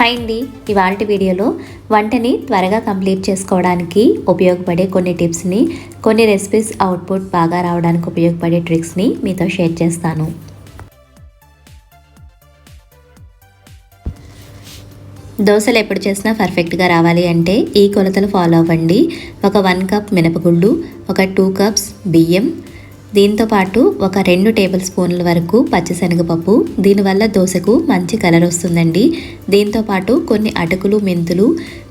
Hi అండి ఇవాళ వీడియోలో వంటని త్వరగా కంప్లీట్ చేసుకోవడానికి ఉపయోగపడే కొన్ని టిప్స్ని కొన్ని రెసిపీస్ అవుట్పుట్ బాగా రావడానికి ఉపయోగపడే ట్రిక్స్ని మీతో షేర్ చేస్తాను. దోశలు ఎప్పుడు చేసినా పర్ఫెక్ట్గా రావాలి అంటే ఈ కొలతలు ఫాలో అవ్వండి. ఒక వన్ కప్ మినపగుళ్ళు ఒక టూ కప్స్ బియ్యం దీంతో పాటు ఒక రెండు టేబుల్ స్పూన్ల వరకు పచ్చిశనగపప్పు దీనివల్ల దోశకు మంచి కలర్ వస్తుందండి. దీంతో పాటు కొన్ని అటుకులు మెంతులు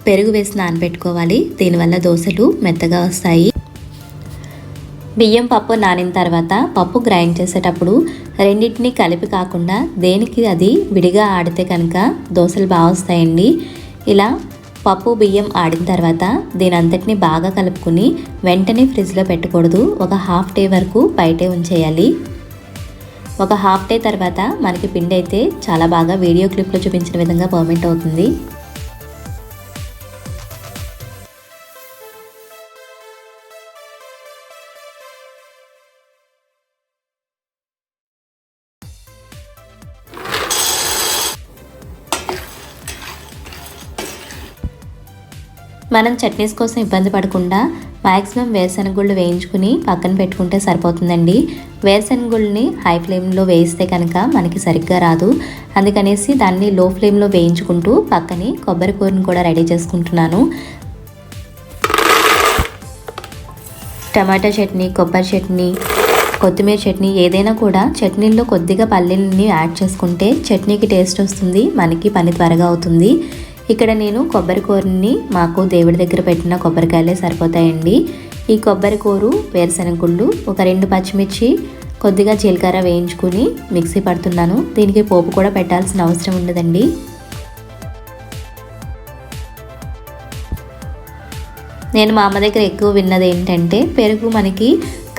పెరుగు వేసి నానబెట్టుకోవాలి. దీనివల్ల దోశలు మెత్తగా వస్తాయి. బియ్యం పప్పు నానిన తర్వాత పప్పు గ్రైండ్ చేసేటప్పుడు రెండింటిని కలిపి కాకుండా దేనికి అది విడిగా ఆడితే కనుక దోశలు బాగా వస్తాయండి. ఇలా పప్పు బియ్యం ఆడిన తర్వాత దీని అంతటిని బాగా కలుపుకుని వెంటనే ఫ్రిడ్జ్లో పెట్టకూడదు. ఒక హాఫ్ డే వరకు బయటే ఉంచేయాలి. ఒక హాఫ్ డే తర్వాత మనకి పిండి అయితే చాలా బాగా వీడియో క్లిప్లో చూపించిన విధంగా పర్మెంట్ అవుతుంది. మనం చట్నీస్ కోసం ఇబ్బంది పడకుండా మ్యాక్సిమం వేరుశనగుళ్ళు వేయించుకుని పక్కన పెట్టుకుంటే సరిపోతుందండి. వేరుశనగుళ్ళని హై ఫ్లేమ్లో వేయిస్తే కనుక మనకి సరిగ్గా రాదు. అందుకనేసి దాన్ని లో ఫ్లేమ్లో వేయించుకుంటూ పక్కనే కొబ్బరి కూరని కూడా రెడీ చేసుకుంటున్నాను. టమాటా చట్నీ కొబ్బరి చట్నీ కొత్తిమీర చట్నీ ఏదైనా కూడా చట్నీల్లో కొద్దిగా పల్లీలని యాడ్ చేసుకుంటే చట్నీకి టేస్ట్ వస్తుంది మనకి పని త్వరగా అవుతుంది. ఇక్కడ నేను కొబ్బరి కూరని మాకు దేవుడి దగ్గర పెట్టిన కొబ్బరికాయలే సరిపోతాయండి. ఈ కొబ్బరి కూరు వేరుశనగ గుళ్ళు ఒక రెండు పచ్చిమిర్చి కొద్దిగా జీలకర్ర వేయించుకుని మిక్సీ పడుతున్నాను. దీనికి పోపు కూడా పెట్టాల్సిన అవసరం ఉండదండి. నేను మా అమ్మ దగ్గర ఎక్కువ విన్నది ఏంటంటే పెరుగు మనకి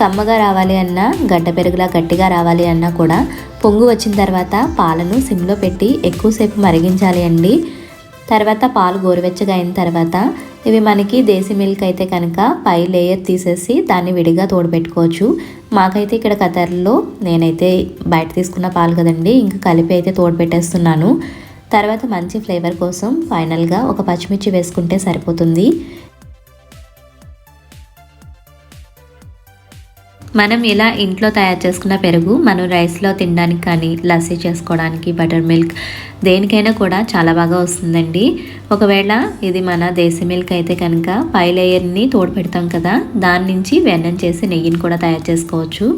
కమ్మగా రావాలి అన్నా గడ్డ పెరుగులా గట్టిగా రావాలి అన్నా కూడా పొంగు వచ్చిన తర్వాత పాలను సిమ్లో పెట్టి ఎక్కువసేపు మరిగించాలి అండి. తర్వాత పాలు గోరువెచ్చగా అయిన తర్వాత ఇవి మనకి దేశీ మిల్క్ అయితే కనుక పై లేయర్ తీసేసి దాన్ని విడిగా తోడబెట్టుకోవచ్చు మాకైతే ఇక్కడ కతర్లో నేనైతే బయట తీసుకున్న పాలు కదండి ఇంకా కలిపి అయితే తోడబెట్టేస్తున్నాను తర్వాత మంచి ఫ్లేవర్ కోసం ఫైనల్గా ఒక పచ్చిమిర్చి వేసుకుంటే సరిపోతుంది. మనం ఇలా ఇంట్లో తయారు చేసుకున్న పెరుగు మనం రైస్లో తినడానికి కానీ లస్సీ చేసుకోవడానికి బటర్ మిల్క్ దేనికైనా కూడా చాలా బాగా వస్తుందండి. ఒకవేళ ఇది మన దేశీ మిల్క్ అయితే కనుక పై లేయర్ని తోడు పెడతాం కదా దాని నుంచి వెన్నం చేసి నెయ్యిని కూడా తయారు చేసుకోవచ్చు.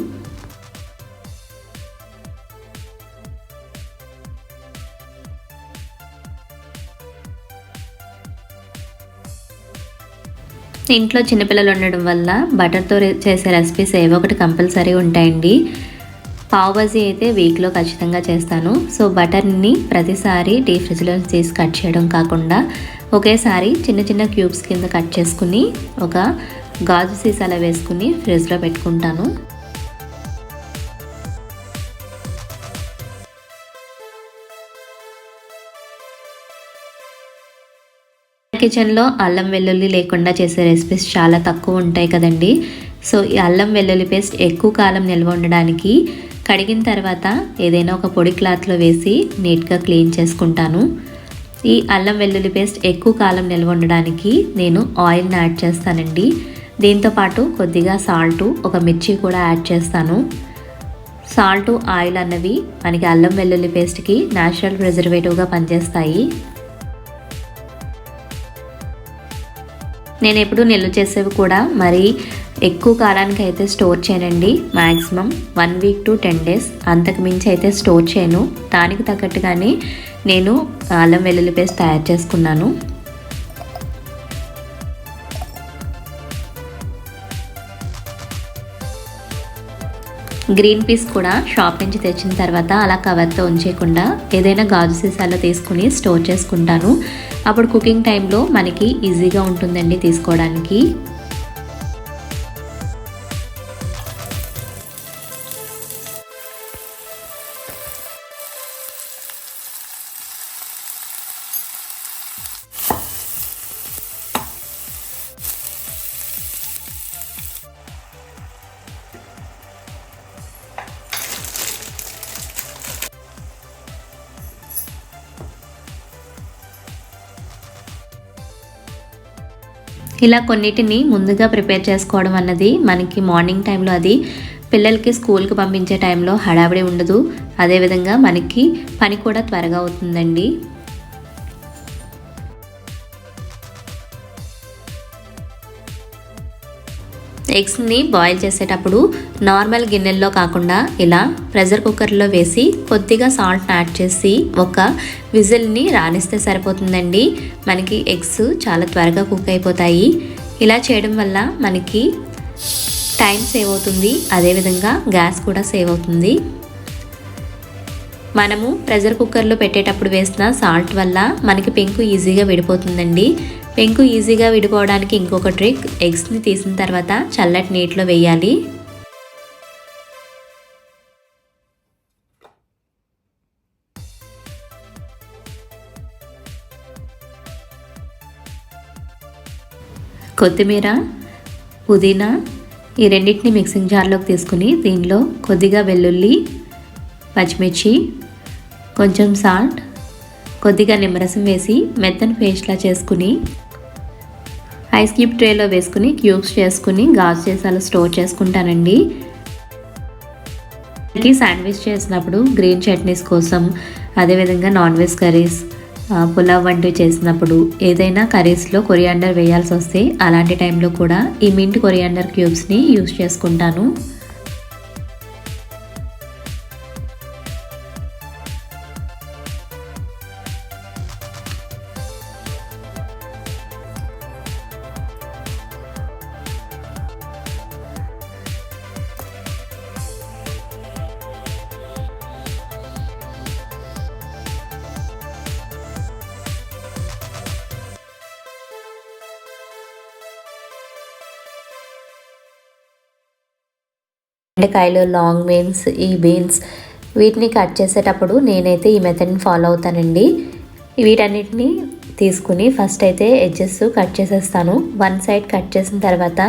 ఇంట్లో చిన్నపిల్లలు ఉండడం వల్ల బటర్తో చేసే రెసిపీస్ ఏవో ఒకటి కంపల్సరీ ఉంటాయండి. పావుబాజీ అయితే వీక్లో ఖచ్చితంగా చేస్తాను. సో బటర్ని ప్రతిసారి డీ ఫ్రిడ్జ్లో తీసి కట్ చేయడం కాకుండా ఒకేసారి చిన్న చిన్న క్యూబ్స్ కింద కట్ చేసుకుని ఒక గాజు సీసాలో వేసుకుని ఫ్రిడ్జ్లో పెట్టుకుంటాను. కిచెన్లో అల్లం వెల్లుల్లి లేకుండా చేసే రెసిపీస్ చాలా తక్కువ ఉంటాయి కదండి. సో ఈ అల్లం వెల్లుల్లి పేస్ట్ ఎక్కువ కాలం నిల్వ ఉండడానికి కడిగిన తర్వాత ఏదైనా ఒక పొడి క్లాత్లో వేసి నీట్గా క్లీన్ చేసుకుంటాను. ఈ అల్లం వెల్లుల్లి పేస్ట్ ఎక్కువ కాలం నిల్వ ఉండడానికి నేను ఆయిల్ని యాడ్ చేస్తానండి. దీంతోపాటు కొద్దిగా సాల్టు ఒక మిర్చి కూడా యాడ్ చేస్తాను. సాల్టు ఆయిల్ అన్నవి మనకి అల్లం వెల్లుల్లి పేస్ట్కి న్యాచురల్ ప్రిజర్వేటివ్గా పనిచేస్తాయి. నేను ఎప్పుడు నిల్వ చేసేవి కూడా మరి ఎక్కువ కాలానికి అయితే స్టోర్ చేయనండి. Maximum one week to ten days అంతకు మించి అయితే స్టోర్ చేయను. దానికి తగ్గట్టుగానే నేను అల్లం వెల్లుల్లి పేస్ట్ తయారు చేసుకున్నాను. గ్రీన్ పీస్ కూడా షాప్ నుంచి తెచ్చిన తర్వాత అలా కవర్తో ఉంచేయకుండా ఏదైనా గాజు సీసాలో తీసుకుని స్టోర్ చేసుకుంటాను. అప్పుడు కుకింగ్ టైంలో మనకి ఈజీగా ఉంటుందండి తీసుకోవడానికి. ఇలా కొన్నిటిని ముందుగా ప్రిపేర్ చేసుకోవడం అన్నది మనకి మార్నింగ్ టైంలో అది పిల్లలకి స్కూల్కి పంపించే టైంలో హడావిడి ఉండదు. అదేవిధంగా మనకి పని కూడా త్వరగా అవుతుందండి. ఎగ్స్ని బాయిల్ చేసేటప్పుడు నార్మల్ గిన్నెల్లో కాకుండా ఇలా ప్రెషర్ కుక్కర్లో వేసి కొద్దిగా సాల్ట్ని యాడ్ చేసి ఒక విజిల్ని రానిస్తే సరిపోతుందండి. మనకి ఎగ్స్ చాలా త్వరగా కుక్ అయిపోతాయి. ఇలా చేయడం వల్ల మనకి టైం సేవ్ అవుతుంది. అదేవిధంగా గ్యాస్ కూడా సేవ్ అవుతుంది. మనము ప్రెషర్ కుక్కర్లో పెట్టేటప్పుడు వేసిన సాల్ట్ వల్ల మనకి పెంకు ఈజీగా విడిపోతుందండి. పెంకు ఈజీగా విడిపోవడానికి ఇంకొక ట్రిక్ ఎగ్స్ని తీసిన తర్వాత చల్లటి నీటిలో వేయాలి. కొత్తిమీర పుదీనా ఈ రెండింటిని మిక్సింగ్ జార్లోకి తీసుకుని దీనిలో కొద్దిగా వెల్లుల్లి పచ్చిమిర్చి కొంచెం సాల్ట్ కొద్దిగా నిమ్మరసం వేసి మెత్తని పేస్ట్లా చేసుకుని ఐస్ క్యూబ్ ట్రేలో వేసుకుని క్యూబ్స్ చేసుకుని గాజు చేసాలు స్టోర్ చేసుకుంటానండి. శాండ్విచ్ చేసినప్పుడు గ్రీన్ చట్నీస్ కోసం అదేవిధంగా నాన్ వెజ్ కర్రీస్ పులావ్ వంటివి చేసినప్పుడు ఏదైనా కర్రీస్లో కొరియాండర్ వేయాల్సి వస్తే అలాంటి టైంలో కూడా ఈ మింట్ కొరియాండర్ క్యూబ్స్ని యూస్ చేసుకుంటాను. బెండకాయలు లాంగ్ బీన్స్ ఈ బీన్స్ వీటిని కట్ చేసేటప్పుడు నేనైతే ఈ మెథడ్ని ఫాలో అవుతానండి. వీటన్నిటిని తీసుకుని ఫస్ట్ అయితే ఎడ్జెస్ కట్ చేసేస్తాను. వన్ సైడ్ కట్ చేసిన తర్వాత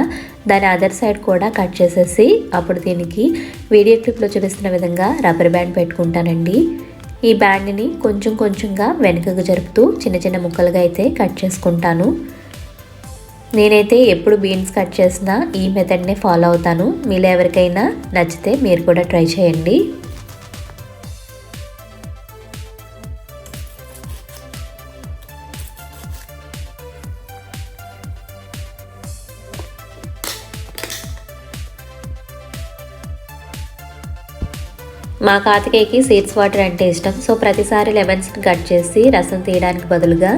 దాని అదర్ సైడ్ కూడా కట్ చేసేసి అప్పుడు దీనికి వీడియో క్లిప్లో చూపిస్తున్న విధంగా రబ్బర్ బ్యాండ్ పెట్టుకుంటానండి. ఈ బ్యాండ్ని కొంచెం కొంచెంగా వెనుకకు జరుపుతూ చిన్న చిన్న ముక్కలుగా అయితే కట్ చేసుకుంటాను. నేనైతే ఎప్పుడు బీన్స్ కట్ చేసినా ఈ మెథడ్నే ఫాలో అవుతాను. మీలో ఎవరికైనా నచ్చితే మీరు కూడా ట్రై చేయండి. మా కాతికేకి సీడ్స్ వాటర్ అంటే ఇష్టం. సో ప్రతిసారి లెమన్స్ని కట్ చేసి రసం తీయడానికి బదులుగా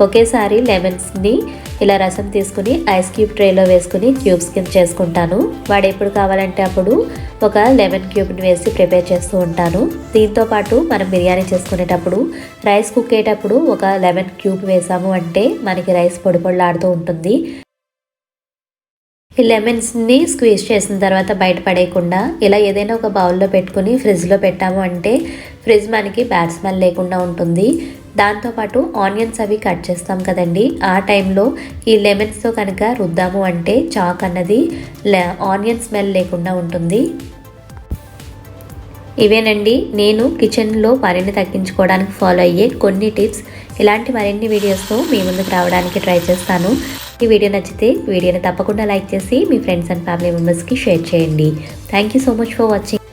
ఒకేసారి లెమన్స్ని ఇలా రసం తీసుకుని ఐస్ క్యూబ్ ట్రేలో వేసుకుని క్యూబ్స్ కింద చేసుకుంటాను. వాడు ఎప్పుడు కావాలంటే అప్పుడు ఒక లెమన్ క్యూబ్ని వేసి ప్రిపేర్ చేస్తూ ఉంటాను. దీంతో పాటు మనం బిర్యానీ చేసుకునేటప్పుడు రైస్ కుక్ అయ్యేటప్పుడు ఒక లెమన్ క్యూబ్ వేసాము అంటే మనకి రైస్ పొడి పొడిలాడుతూ ఉంటుంది. ఈ లెమన్స్ని స్క్వీజ్ చేసిన తర్వాత బయట పడేయకుండా ఇలా ఏదైనా ఒక బౌల్లో పెట్టుకుని ఫ్రిడ్జ్లో పెట్టాము అంటే ఫ్రిడ్జ్ మనకి బ్యాడ్ స్మెల్ లేకుండా ఉంటుంది. దాంతోపాటు ఆనియన్స్ అవి కట్ చేస్తాం కదండి. ఆ టైంలో ఈ లెమన్స్తో కనుక రుద్దాము అంటే చాక్ అన్నది ఆనియన్ స్మెల్ లేకుండా ఉంటుంది. ఇవేనండి. నేను కిచెన్లో పనిని తగ్గించుకోవడానికి ఫాలో అయ్యే కొన్ని టిప్స్. ఇలాంటి మరిన్ని వీడియోస్తో మీ ముందుకు రావడానికి ట్రై చేస్తాను. ఈ వీడియో నచ్చితే వీడియోని తప్పకుండా లైక్ చేసి మీ ఫ్రెండ్స్ అండ్ ఫ్యామిలీ మెంబర్స్కి షేర్ చేయండి. Thank you so much for watching